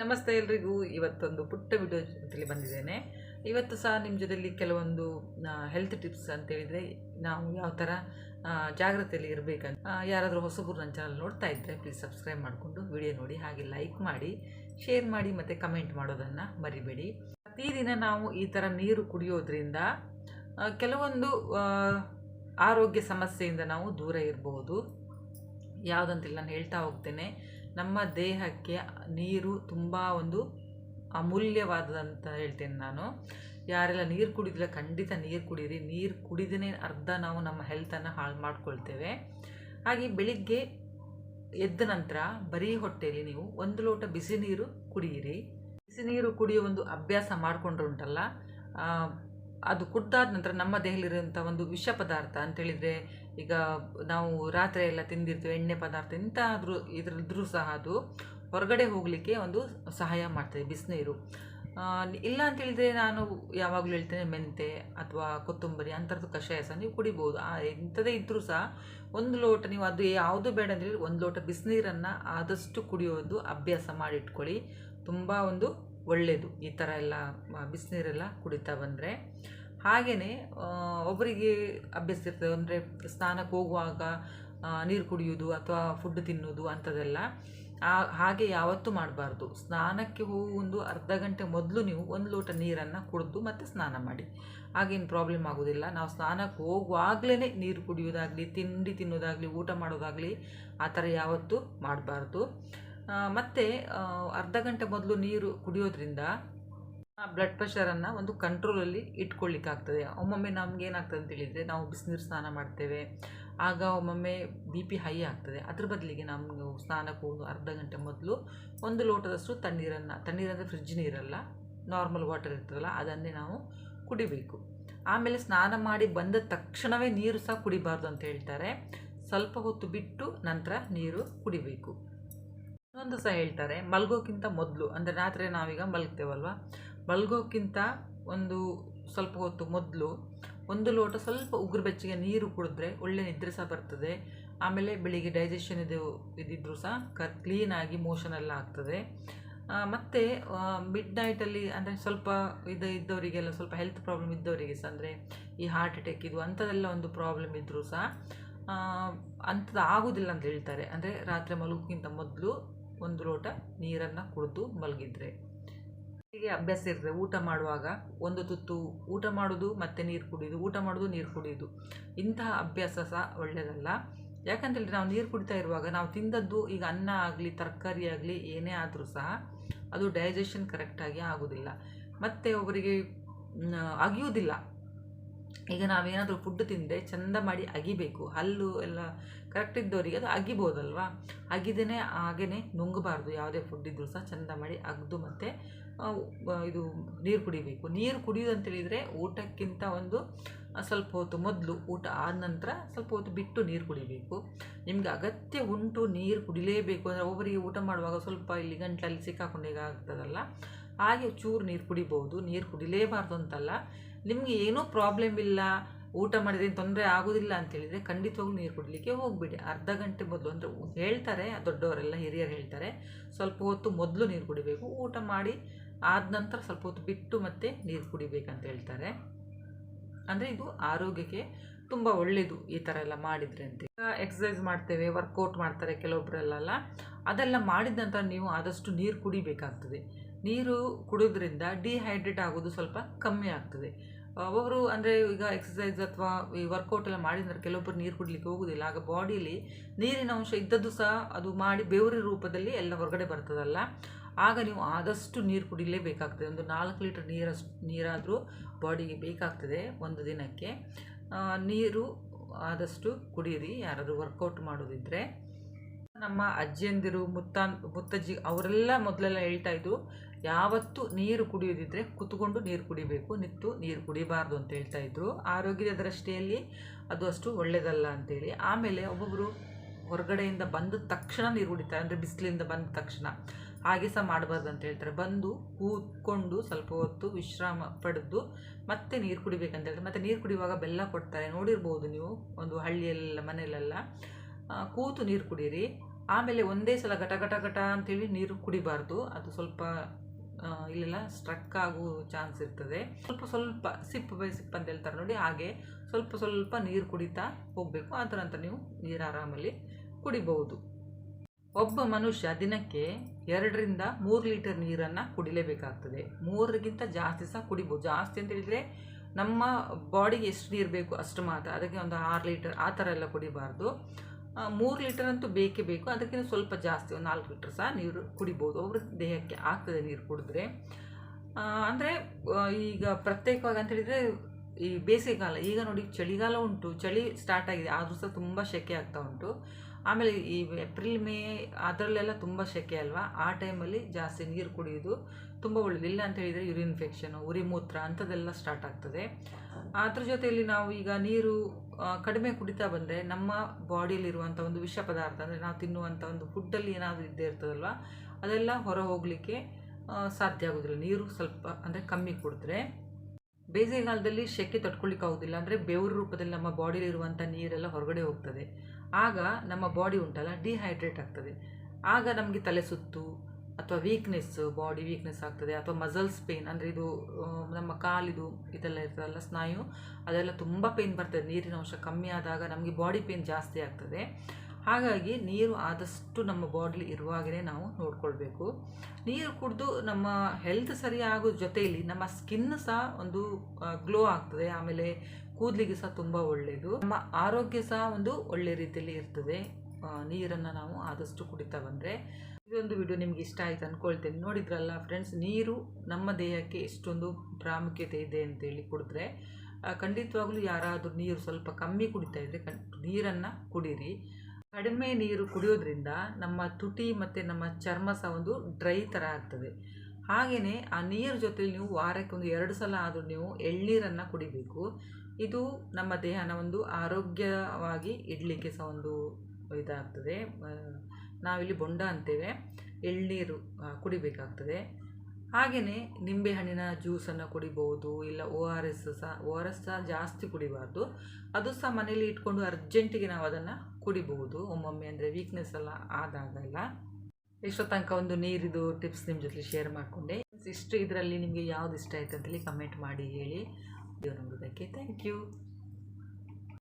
ನಮಸ್ತೆ ಎಲ್ರಿಗೂ. ಇವತ್ತೊಂದು ಪುಟ್ಟ ವಿಡಿಯೋ ಜೊತೆಲಿ ಬಂದಿದ್ದೇನೆ. ಇವತ್ತು ಸಹ ನಿಮ್ಮ ಜೊತೆಲಿ ಕೆಲವೊಂದು ಹೆಲ್ತ್ ಟಿಪ್ಸ್ ಅಂತ ಹೇಳಿದರೆ ನಾವು ಯಾವ ಥರ ಜಾಗ್ರತೆಯಲ್ಲಿ ಇರಬೇಕಂತ ಯಾರಾದರೂ ಹೊಸಬರು ನನ್ನ ಚಾನಲ್ ನೋಡ್ತಾ ಇದ್ದರೆ ಪ್ಲೀಸ್ ಸಬ್ಸ್ಕ್ರೈಬ್ ಮಾಡಿಕೊಂಡು ವಿಡಿಯೋ ನೋಡಿ, ಹಾಗೆ ಲೈಕ್ ಮಾಡಿ ಶೇರ್ ಮಾಡಿ, ಮತ್ತು ಕಮೆಂಟ್ ಮಾಡೋದನ್ನು ಮರಿಬೇಡಿ. ಪ್ರತಿದಿನ ನಾವು ಈ ಥರ ನೀರು ಕುಡಿಯೋದ್ರಿಂದ ಕೆಲವೊಂದು ಆರೋಗ್ಯ ಸಮಸ್ಯೆಯಿಂದ ನಾವು ದೂರ ಇರಬಹುದು ಯಾವುದಂತಿಲ್ಲ ನಾನು ಹೇಳ್ತಾ ಹೋಗ್ತೇನೆ. ನಮ್ಮ ದೇಹಕ್ಕೆ ನೀರು ತುಂಬ ಒಂದು ಅಮೂಲ್ಯವಾದದಂತ ಹೇಳ್ತೇನೆ ನಾನು. ಯಾರೆಲ್ಲ ನೀರು ಕುಡಿದಿಲ್ಲ, ಖಂಡಿತ ನೀರು ಕುಡೀರಿ. ನೀರು ಕುಡಿದೇ ಅರ್ಧ ನಾವು ನಮ್ಮ ಹೆಲ್ತನ್ನು ಹಾಳು ಮಾಡ್ಕೊಳ್ತೇವೆ. ಹಾಗೆ ಬೆಳಿಗ್ಗೆ ಎದ್ದ ನಂತರ ಬರೀ ಹೊಟ್ಟೆಯಲ್ಲಿ ನೀವು ಒಂದು ಲೋಟ ಬಿಸಿ ನೀರು ಕುಡಿಯಿರಿ ಬಿಸಿ ನೀರು ಕುಡಿಯೋ ಒಂದು ಅಭ್ಯಾಸ ಮಾಡಿಕೊಂಡ್ರೆ ಉಂಟಲ್ಲ ಅದು ಕುಡ್ದಾದ ನಂತರ ನಮ್ಮ ದೇಹಲಿರುವಂಥ ಒಂದು ವಿಷ ಪದಾರ್ಥ ಅಂತೇಳಿದರೆ ಈಗ ನಾವು ರಾತ್ರಿ ಎಲ್ಲ ತಿಂದಿರ್ತೀವಿ, ಎಣ್ಣೆ ಪದಾರ್ಥ ಎಂಥ ಇದ್ರದ್ರೂ ಸಹ ಅದು ಹೊರಗಡೆ ಹೋಗಲಿಕ್ಕೆ ಒಂದು ಸಹಾಯ ಮಾಡ್ತದೆ, ಬಿಸಿನೀರು. ಇಲ್ಲ ಅಂತೇಳಿದರೆ ನಾನು ಯಾವಾಗಲೂ ಹೇಳ್ತೇನೆ ಮೆಂತೆ ಅಥವಾ ಕೊತ್ತಂಬರಿ ಅಂಥದ್ದು ಕಷಾಯ ಸಹ ನೀವು ಕುಡಿಬೋದು. ಎಂಥದೇ ಇದ್ದರೂ ಸಹ ಒಂದು ಲೋಟ ನೀವು ಅದು ಯಾವುದು ಬೇಡ ಅಂದರೆ ಒಂದು ಲೋಟ ಬಿಸಿನೀರನ್ನು ಆದಷ್ಟು ಕುಡಿಯೋದು ಅಭ್ಯಾಸ ಮಾಡಿಟ್ಕೊಳ್ಳಿ. ತುಂಬ ಒಂದು ಒಳ್ಳೆಯದು ಈ ಥರ ಎಲ್ಲ ಬಿಸಿನೀರೆಲ್ಲ ಕುಡಿತಾ ಬಂದರೆ. ಹಾಗೆಯೇ ಒಬ್ಬರಿಗೆ ಅಭ್ಯಾಸ ಇರ್ತದೆ. ಅಂದರೆ ಸ್ನಾನಕ್ಕೆ ಹೋಗುವಾಗ ನೀರು ಕುಡಿಯೋದು ಅಥವಾ ಫುಡ್ ತಿನ್ನೋದು ಅಂಥದ್ದೆಲ್ಲ. ಹಾಗೆ ಯಾವತ್ತೂ ಮಾಡಬಾರ್ದು. ಸ್ನಾನಕ್ಕೆ ಹೋಗುವ ಒಂದು ಅರ್ಧ ಗಂಟೆ ಮೊದಲು ನೀವು ಒಂದು ಲೋಟ ನೀರನ್ನು ಕುಡಿದು ಮತ್ತು ಸ್ನಾನ ಮಾಡಿ. ಹಾಗೇನು ಪ್ರಾಬ್ಲಮ್ ಆಗೋದಿಲ್ಲ. ನಾವು ಸ್ನಾನಕ್ಕೆ ಹೋಗುವಾಗಲೇ ನೀರು ಕುಡಿಯೋದಾಗಲಿ ತಿಂಡಿ ತಿನ್ನೋದಾಗಲಿ ಊಟ ಮಾಡೋದಾಗಲಿ ಆ ಥರ ಯಾವತ್ತೂ ಮಾಡಬಾರ್ದು. ಮತ್ತು ಅರ್ಧ ಗಂಟೆ ಮೊದಲು ನೀರು ಕುಡಿಯೋದ್ರಿಂದ ಬ್ಲಡ್ ಪ್ರೆಷರನ್ನು ಒಂದು ಕಂಟ್ರೋಲಲ್ಲಿ ಇಟ್ಕೊಳ್ಳಿಕ್ಕಾಗ್ತದೆ ಒಮ್ಮೊಮ್ಮೆ ನಮ್ಗೆ ಏನಾಗ್ತದೆ ಅಂತ ಹೇಳಿದರೆ ನಾವು ಬಿಸಿನೀರು ಸ್ನಾನ ಮಾಡ್ತೇವೆ. ಆಗ ಒಮ್ಮೊಮ್ಮೆ ಬಿ ಪಿ ಹೈ ಆಗ್ತದೆ. ಅದ್ರ ಬದಲಿಗೆ ನಮಗೆ ಸ್ನಾನಕ್ಕೆ ಒಂದು ಅರ್ಧ ಗಂಟೆ ಮೊದಲು ಒಂದು ಲೋಟದಷ್ಟು ತಣ್ಣೀರನ್ನು ತಣ್ಣೀರಂದರೆ ಫ್ರಿಜ್ ನೀರಲ್ಲ ನಾರ್ಮಲ್ ವಾಟರ್ ಇರ್ತದಲ್ಲ ಅದನ್ನೇ ನಾವು ಕುಡಿಬೇಕು. ಆಮೇಲೆ ಸ್ನಾನ ಮಾಡಿ ಬಂದ ತಕ್ಷಣವೇ ನೀರು ಸಹ ಕುಡಿಬಾರ್ದು ಅಂತ ಹೇಳ್ತಾರೆ. ಸ್ವಲ್ಪ ಹೊತ್ತು ಬಿಟ್ಟು ನಂತರ ನೀರು ಕುಡಿಬೇಕು. ಇನ್ನೊಂದು ಸಹ ಹೇಳ್ತಾರೆ, ಮಲಗೋಕ್ಕಿಂತ ಮೊದಲು, ಅಂದರೆ ರಾತ್ರಿ ನಾವೀಗ ಮಲಗ್ತೇವಲ್ವ? ಮಲ್ಗೋಕ್ಕಿಂತ ಒಂದು ಸ್ವಲ್ಪ ಹೊತ್ತು ಮೊದಲು ಒಂದು ಲೋಟ ಸ್ವಲ್ಪ ಉಗುರು ಬೆಚ್ಚಗೆ ನೀರು ಕುಡಿದ್ರೆ ಒಳ್ಳೆ ನಿದ್ರೆ ಸಹ ಬರ್ತದೆ. ಆಮೇಲೆ ಬೆಳಿಗ್ಗೆ ಡೈಜೆಷನ್ ಇದು ಇದಿದ್ರೂ ಸಹ ಕ ಕ್ಲೀನಾಗಿ ಮೋಷನ್ ಎಲ್ಲ ಆಗ್ತದೆ. ಮತ್ತು ಮಿಡ್ ನೈಟಲ್ಲಿ ಅಂದರೆ ಸ್ವಲ್ಪ ಇದು ಇದ್ದವರಿಗೆಲ್ಲ ಸ್ವಲ್ಪ ಹೆಲ್ತ್ ಪ್ರಾಬ್ಲಮ್ ಇದ್ದವರಿಗೆ ಸಹ ಅಂದರೆ ಈ ಹಾರ್ಟ್ ಅಟ್ಯಾಕ್ ಇದು ಅಂಥದ್ದೆಲ್ಲ ಒಂದು ಪ್ರಾಬ್ಲಮ್ ಇದ್ದರೂ ಸಹ ಅಂಥದ್ದು ಆಗೋದಿಲ್ಲ ಅಂತ ಹೇಳ್ತಾರೆ. ಅಂದರೆ ರಾತ್ರಿ ಮಲಗೋಕ್ಕಿಂತ ಮೊದಲು ಒಂದು ಲೋಟ ನೀರನ್ನು ಕುಡಿದು ಮಲಗಿದ್ರೆ. ಹೀಗೆ ಅಭ್ಯಾಸ ಇರ್ತದೆ. ಊಟ ಮಾಡುವಾಗ ಒಂದು ತುತ್ತು ಊಟ ಮಾಡೋದು ಮತ್ತು ನೀರು ಕುಡಿಯೋದು, ಊಟ ಮಾಡೋದು ನೀರು ಕುಡಿಯೋದು. ಇಂತಹ ಅಭ್ಯಾಸ ಸಹ ಒಳ್ಳೆಯದಲ್ಲ ಯಾಕಂತೇಳಿದ್ರೆ ನಾವು ನೀರು ಕುಡಿತಾ ಇರುವಾಗ ನಾವು ತಿಂದದ್ದು ಈಗ ಅನ್ನ ಆಗಲಿ, ತರಕಾರಿ ಆಗಲಿ ಏನೇ ಆದರೂ ಸಹ ಅದು ಡೈಜೆಷನ್ ಕರೆಕ್ಟಾಗಿ ಆಗೋದಿಲ್ಲ. ಮತ್ತು ಒಬ್ಬರಿಗೆ ಅಗಿಯೋದಿಲ್ಲ. ಈಗ ನಾವೇನಾದರೂ ಫುಡ್ ತಿಂದರೆ ಚಂದ ಮಾಡಿ ಅಗಿಬೇಕು. ಹಲ್ಲು ಎಲ್ಲ ಕರೆಕ್ಟ್ ಇದ್ದವರಿಗೆ ಅದು ಅಗಿಬೋದಲ್ವಾ? ಅಗಿದೇ ಹಾಗೇ ನುಂಗಬಾರ್ದು. ಯಾವುದೇ ಫುಡ್ ಇದ್ದರೂ ಸಹ ಚಂದ ಮಾಡಿ ಅಗ್ದು ಮತ್ತು ಇದು ನೀರು ಕುಡಿಬೇಕು. ನೀರು ಕುಡಿಯೋದು ಅಂತೇಳಿದರೆ ಊಟಕ್ಕಿಂತ ಒಂದು ಸ್ವಲ್ಪ ಹೊತ್ತು ಮೊದಲು ಊಟ ಆದ ನಂತರ ಸ್ವಲ್ಪ ಹೊತ್ತು ಬಿಟ್ಟು ನೀರು ಕುಡಿಬೇಕು. ನಿಮಗೆ ಅಗತ್ಯ ಉಂಟು ನೀರು ಕುಡಿಲೇಬೇಕು ಅಂದರೆ ಒಬ್ಬರಿಗೆ ಊಟ ಮಾಡುವಾಗ ಸ್ವಲ್ಪ ಇಲ್ಲಿ ಗಂಟಲಲ್ಲಿ ಸಿಕ್ಕಾಕೊಂಡೀಗ ಆಗ್ತದಲ್ಲ. ಹಾಗೆ ಚೂರು ನೀರು ಕುಡಿಬೋದು. ನೀರು ಕುಡಿಲೇಬಾರ್ದು ಅಂತಲ್ಲ. ನಿಮಗೆ ಏನೂ ಪ್ರಾಬ್ಲಮ್ ಇಲ್ಲ. ಊಟ ಮಾಡಿದ್ರೆ ತೊಂದರೆ ಆಗೋದಿಲ್ಲ ಅಂತೇಳಿದರೆ ಖಂಡಿತವಾಗ್ಲೂ ನೀರು ಕುಡಲಿಕ್ಕೆ ಹೋಗ್ಬಿಡಿ. ಅರ್ಧ ಗಂಟೆ ಮೊದಲು ಅಂದರೆ ಹೇಳ್ತಾರೆ, ದೊಡ್ಡವರೆಲ್ಲ ಹಿರಿಯರು ಹೇಳ್ತಾರೆ, ಸ್ವಲ್ಪ ಹೊತ್ತು ಮೊದಲು ನೀರು ಕುಡಿಬೇಕು. ಊಟ ಮಾಡಿ ಆದ ನಂತರ ಸ್ವಲ್ಪ ಹೊತ್ತು ಬಿಟ್ಟು ಮತ್ತೆ ನೀರು ಕುಡಿಬೇಕಂತ ಹೇಳ್ತಾರೆ. ಅಂದರೆ ಇದು ಆರೋಗ್ಯಕ್ಕೆ ತುಂಬ ಒಳ್ಳೆಯದು ಈ ಥರ ಎಲ್ಲ ಮಾಡಿದರೆ ಅಂತ. ಎಕ್ಸಸೈಸ್ ಮಾಡ್ತೇವೆ ವರ್ಕೌಟ್ ಮಾಡ್ತಾರೆ ಕೆಲವೊಬ್ಬರಲ್ಲೆಲ್ಲ ಅದೆಲ್ಲ ಮಾಡಿದ ನಂತರ ನೀವು ಆದಷ್ಟು ನೀರು ಕುಡಿಬೇಕಾಗ್ತದೆ. ನೀರು ಕುಡಿಯೋದ್ರಿಂದ ಡಿಹೈಡ್ರೇಟ್ ಆಗೋದು ಸ್ವಲ್ಪ ಕಮ್ಮಿ ಆಗ್ತದೆ. ಒಬ್ಬರು ಅಂದರೆ ಈಗ ಎಕ್ಸಸೈಸ್ ಅಥವಾ ಈ ವರ್ಕೌಟ್ ಎಲ್ಲ ಮಾಡಿದ್ರೆ ಕೆಲವೊಬ್ಬರು ನೀರು ಕುಡಲಿಕ್ಕೆ ಹೋಗೋದಿಲ್ಲ. ಆಗ ಬಾಡಿಯಲ್ಲಿ ನೀರಿನ ಅಂಶ ಇದ್ದದ್ದು ಸಹ ಅದು ಮಾಡಿ ಬೆವರಿ ರೂಪದಲ್ಲಿ ಎಲ್ಲ ಹೊರಗಡೆ ಬರ್ತದಲ್ಲ. ಆಗ ನೀವು ಆದಷ್ಟು ನೀರು ಕುಡಿಲೇಬೇಕಾಗ್ತದೆ. ಒಂದು ನಾಲ್ಕು ಲೀಟರ್ ನೀರಷ್ಟು, ನೀರಾದರೂ ಬಾಡಿಗೆ ಬೇಕಾಗ್ತದೆ ಒಂದು ದಿನಕ್ಕೆ. ನೀರು ಆದಷ್ಟು ಕುಡಿಯಿರಿ ಯಾರಾದರೂ ವರ್ಕೌಟ್ ಮಾಡೋದಿದ್ದರೆ ನಮ್ಮ ಅಜ್ಜಿಯಂದಿರು ಮುತ್ತ ಮುತ್ತಜ್ಜಿ ಅವರೆಲ್ಲ ಮೊದಲೆಲ್ಲ ಹೇಳ್ತಾ ಇದ್ರು, ಯಾವತ್ತೂ ನೀರು ಕುಡಿಯೋದಿದ್ದರೆ ಕುತ್ಕೊಂಡು ನೀರು ಕುಡಿಬೇಕು. ನಿಂತು ನೀರು ಕುಡಿಬಾರ್ದು ಅಂತ ಹೇಳ್ತಾ ಇದ್ರು. ಆರೋಗ್ಯದ ದೃಷ್ಟಿಯಲ್ಲಿ ಅದು ಅಷ್ಟು ಒಳ್ಳೆಯದಲ್ಲ ಅಂತೇಳಿ ಆಮೇಲೆ ಒಬ್ಬೊಬ್ಬರು ಹೊರಗಡೆಯಿಂದ ಬಂದ ತಕ್ಷಣ ನೀರು ಕುಡಿತಾರೆ. ಅಂದರೆ ಬಿಸಿಲಿಂದ ಬಂದ ತಕ್ಷಣ. ಹಾಗೆ ಸಹ ಮಾಡಬಾರ್ದು ಅಂತ ಹೇಳ್ತಾರೆ. ಬಂದು ಕೂತ್ಕೊಂಡು ಸ್ವಲ್ಪ ಹೊತ್ತು ವಿಶ್ರಾಮ ಪಡೆದು ಮತ್ತೆ ನೀರು ಕುಡಿಬೇಕಂತ ಹೇಳ್ತಾರೆ. ಮತ್ತೆ ನೀರು ಕುಡಿಯುವಾಗ ಬೆಲ್ಲ ಕೊಡ್ತಾರೆ. ನೋಡಿರ್ಬೋದು ನೀವು ಒಂದು ಹಳ್ಳಿಯಲ್ಲೆಲ್ಲ, ಮನೆಯಲ್ಲೆಲ್ಲ. ಕೂತು ನೀರು ಕುಡೀರಿ. ಆಮೇಲೆ ಒಂದೇ ಸಲ ಘಟ ಘಟ ಘಟ ಅಂತೇಳಿ ನೀರು ಕುಡಿಬಾರ್ದು. ಅದು ಸ್ವಲ್ಪ ಇಲ್ಲೆಲ್ಲ ಸ್ಟ್ರಕ್ ಆಗೋ ಚಾನ್ಸ್ ಇರ್ತದೆ. ಸ್ವಲ್ಪ ಸ್ವಲ್ಪ ಸಿಪ್ ಬೈ ಸಿಪ್ ಅಂತ ಹೇಳ್ತಾರೆ ನೋಡಿ, ಹಾಗೆ ಸ್ವಲ್ಪ ಸ್ವಲ್ಪ ನೀರು ಕುಡಿತಾ ಹೋಗಬೇಕು. ಆ ಥರ ಅಂತ ನೀವು ನೀರು ಆರಾಮಲ್ಲಿ ಕುಡಿಬಹುದು. ಒಬ್ಬ ಮನುಷ್ಯ ದಿನಕ್ಕೆ ಎರಡರಿಂದ ಮೂರು ಲೀಟರ್ ನೀರನ್ನು ಕುಡಿಲೇಬೇಕಾಗ್ತದೆ. ಮೂರರಿಗಿಂತ ಜಾಸ್ತಿ ಸಹ ಕುಡಿಬೋದು. ಜಾಸ್ತಿ ಅಂತ ಹೇಳಿದರೆ ನಮ್ಮ ಬಾಡಿಗೆ ಎಷ್ಟು ನೀರು ಬೇಕು ಅಷ್ಟು ಮಾತ್ರ. ಅದಕ್ಕೆ ಒಂದು ಆರು ಲೀಟರ್ ಆ ಥರ ಎಲ್ಲ ಕುಡಿಬಾರ್ದು. ಮೂರು ಲೀಟರ್ ಅಂತೂ ಬೇಕೇ ಬೇಕು. ಅದಕ್ಕಿಂತ ಸ್ವಲ್ಪ ಜಾಸ್ತಿ ಒಂದು ನಾಲ್ಕು ಲೀಟರ್ ಸಹ ನೀರು ಕುಡಿಬೋದು. ಅವ್ರ ದೇಹಕ್ಕೆ ಆಗ್ತದೆ ನೀರು ಕುಡಿದ್ರೆ. ಅಂದರೆ ಈಗ ಪ್ರತ್ಯೇಕವಾಗಿ ಅಂತ ಹೇಳಿದರೆ ಈ ಬೇಸಿಗೆಗಾಲ, ಈಗ ನೋಡಿ ಚಳಿಗಾಲ ಉಂಟು. ಚಳಿ ಸ್ಟಾರ್ಟ್ ಆಗಿದೆ. ಆದರೂ ಸಹ ತುಂಬ ಸೆಕೆ ಆಗ್ತಾ ಉಂಟು. ಆಮೇಲೆ ಈ ಏಪ್ರಿಲ್ ಮೇ ಅದರಲ್ಲೆಲ್ಲ ತುಂಬ ಸೆಕೆ ಅಲ್ವಾ? ಆ ಟೈಮಲ್ಲಿ ಜಾಸ್ತಿ ನೀರು ಕುಡಿಯೋದು ತುಂಬ ಒಳ್ಳೆಯದು ಇಲ್ಲ ಅಂತ ಹೇಳಿದರೆ ಯುರಿ ಇನ್ಫೆಕ್ಷನು ಉರಿ ಮೂತ್ರ ಅಂಥದ್ದೆಲ್ಲ ಸ್ಟಾರ್ಟ್ ಆಗ್ತದೆ. ಅದ್ರ ಜೊತೆಯಲ್ಲಿ ನಾವು ಈಗ ನೀರು ಕಡಿಮೆ ಕುಡಿತಾ ಬಂದರೆ ನಮ್ಮ ಬಾಡಿಯಲ್ಲಿರುವಂಥ ಒಂದು ವಿಷ ಪದಾರ್ಥ ಅಂದರೆ ನಾವು ತಿನ್ನುವಂಥ ಒಂದು ಫುಡ್ಡಲ್ಲಿ ಏನಾದರೂ ಇದ್ದೇ ಇರ್ತದಲ್ವ? ಅದೆಲ್ಲ ಹೊರ ಹೋಗಲಿಕ್ಕೆ ಸಾಧ್ಯ ಆಗೋದಿಲ್ಲ. ನೀರು ಸ್ವಲ್ಪ ಅಂದರೆ ಕಮ್ಮಿ ಕುಡಿದ್ರೆ. ಬೇಸಿಗೆಗಾಲದಲ್ಲಿ ಸೆಕೆ ತಡ್ಕೊಳ್ಳಿಕ್ಕೆ ಆಗೋದಿಲ್ಲ. ಅಂದರೆ ಬೆವರು ರೂಪದಲ್ಲಿ ನಮ್ಮ ಬಾಡಿಲಿರುವಂಥ ನೀರೆಲ್ಲ ಹೊರಗಡೆ ಹೋಗ್ತದೆ. ಆಗ ನಮ್ಮ ಬಾಡಿ ಉಂಟಲ್ಲ ಡಿಹೈಡ್ರೇಟ್ ಆಗ್ತದೆ. ಆಗ ನಮಗೆ ತಲೆ ಸುತ್ತು ಅಥವಾ ವೀಕ್ನೆಸ್ ಬಾಡಿ ವೀಕ್ನೆಸ್ ಆಗ್ತದೆ ಅಥವಾ ಮಸಲ್ಸ್ ಪೇನ್ ಅಂದರೆ ಇದು ನಮ್ಮ ಕಾಲಿದು ಇದೆಲ್ಲ ಇರ್ತದಲ್ಲ, ಸ್ನಾಯು, ಅದೆಲ್ಲ ತುಂಬ ಪೇನ್ ಬರ್ತದೆ. ನೀರಿನ ಅಂಶ ಕಮ್ಮಿ ಆದಾಗ ನಮಗೆ ಬಾಡಿ ಪೇನ್ ಜಾಸ್ತಿ ಆಗ್ತದೆ. ಹಾಗಾಗಿ ನೀರು ಆದಷ್ಟು ನಮ್ಮ ಬಾಡಿಲಿ ಇರುವಾಗಲೇ ನಾವು ನೋಡ್ಕೊಳ್ಬೇಕು. ನೀರು ಕುಡಿದು ನಮ್ಮ ಹೆಲ್ತ್ ಸರಿ ಆಗೋ ಜೊತೆಯಲ್ಲಿ ನಮ್ಮ ಸ್ಕಿನ್ ಸಹ ಒಂದು ಗ್ಲೋ ಆಗ್ತದೆ. ಆಮೇಲೆ ಕೂದಲಿಗೆ ಸಹ ತುಂಬ ಒಳ್ಳೆಯದು ನಮ್ಮ ಆರೋಗ್ಯ ಸಹ ಒಂದು ಒಳ್ಳೆ ರೀತಿಯಲ್ಲಿ ಇರ್ತದೆ. ನೀರನ್ನು ನಾವು ಆದಷ್ಟು ಕುಡಿತಾ ಬಂದರೆ. ಇದೊಂದು ವಿಡಿಯೋ ನಿಮ್ಗೆ ಇಷ್ಟ ಆಯ್ತು ಅಂದ್ಕೊಳ್ತೇನೆ ನೋಡಿದ್ರಲ್ಲ ಫ್ರೆಂಡ್ಸ್ ನೀರು ನಮ್ಮ ದೇಹಕ್ಕೆ ಎಷ್ಟೊಂದು ಪ್ರಾಮುಖ್ಯತೆ ಇದೆ ಅಂತೇಳಿ ಕುಡಿದ್ರೆ ಖಂಡಿತವಾಗಲೂ ಯಾರಾದರೂ ನೀರು ಸ್ವಲ್ಪ ಕಮ್ಮಿ ಕುಡಿತಾ ಇದ್ದರೆ ನೀರನ್ನು ಕುಡೀರಿ. ಕಡಿಮೆ ನೀರು ಕುಡಿಯೋದ್ರಿಂದ ನಮ್ಮ ತುಟಿ ಮತ್ತು ನಮ್ಮ ಚರ್ಮ ಸಹ ಒಂದು ಡ್ರೈ ಥರ ಆಗ್ತದೆ. ಹಾಗೆಯೇ ಆ ನೀರು ಜೊತೆಲಿ ನೀವು ವಾರಕ್ಕೆ ಒಂದು ಎರಡು ಸಲ ಆದರೂ ನೀವು ಎಳ್ನೀರನ್ನು ಕುಡಿಬೇಕು. ಇದು ನಮ್ಮ ದೇಹನ ಒಂದು ಆರೋಗ್ಯವಾಗಿ ಇಡಲಿಕ್ಕೆ ಸಹ ಒಂದು ಇದಾಗ್ತದೆ. ನಾವಿಲ್ಲಿ ಬೊಂಡ ಅಂತೇವೆ. ಎಳ್ನೀರು ಕುಡಿಬೇಕಾಗ್ತದೆ. ಹಾಗೆಯೇ ನಿಂಬೆಹಣ್ಣಿನ ಜ್ಯೂಸನ್ನು ಕುಡಿಬೋದು, ಇಲ್ಲ ಓ ಆರ್ ಎಸ್ ಸಹ ಓ ಆರ್ ಎಸ್ ಸಹ ಜಾಸ್ತಿ ಕುಡಿಬಾರ್ದು. ಅದು ಸಹ ಮನೇಲಿ ಇಟ್ಕೊಂಡು ಅರ್ಜೆಂಟಿಗೆ ನಾವು ಅದನ್ನು ಕುಡಿಬಹುದು. ಒಮ್ಮೊಮ್ಮೆ ಅಂದರೆ ವೀಕ್ನೆಸ್ ಎಲ್ಲ ಆದಾಗಲ್ಲ ಎಷ್ಟೋ ತನಕ ಒಂದು ನೀರಿದು ಟಿಪ್ಸ್ ನಿಮ್ಮ ಜೊತೆ ಶೇರ್ ಮಾಡಿಕೊಂಡೆ. ಇಷ್ಟು ಇದರಲ್ಲಿ ನಿಮಗೆ ಯಾವ್ದು ಇಷ್ಟ ಆಯ್ತು ಅಂತೇಳಿ ಕಮೆಂಟ್ ಮಾಡಿ ಹೇಳಿ. ನೋಡೋದಕ್ಕೆ ಥ್ಯಾಂಕ್ ಯು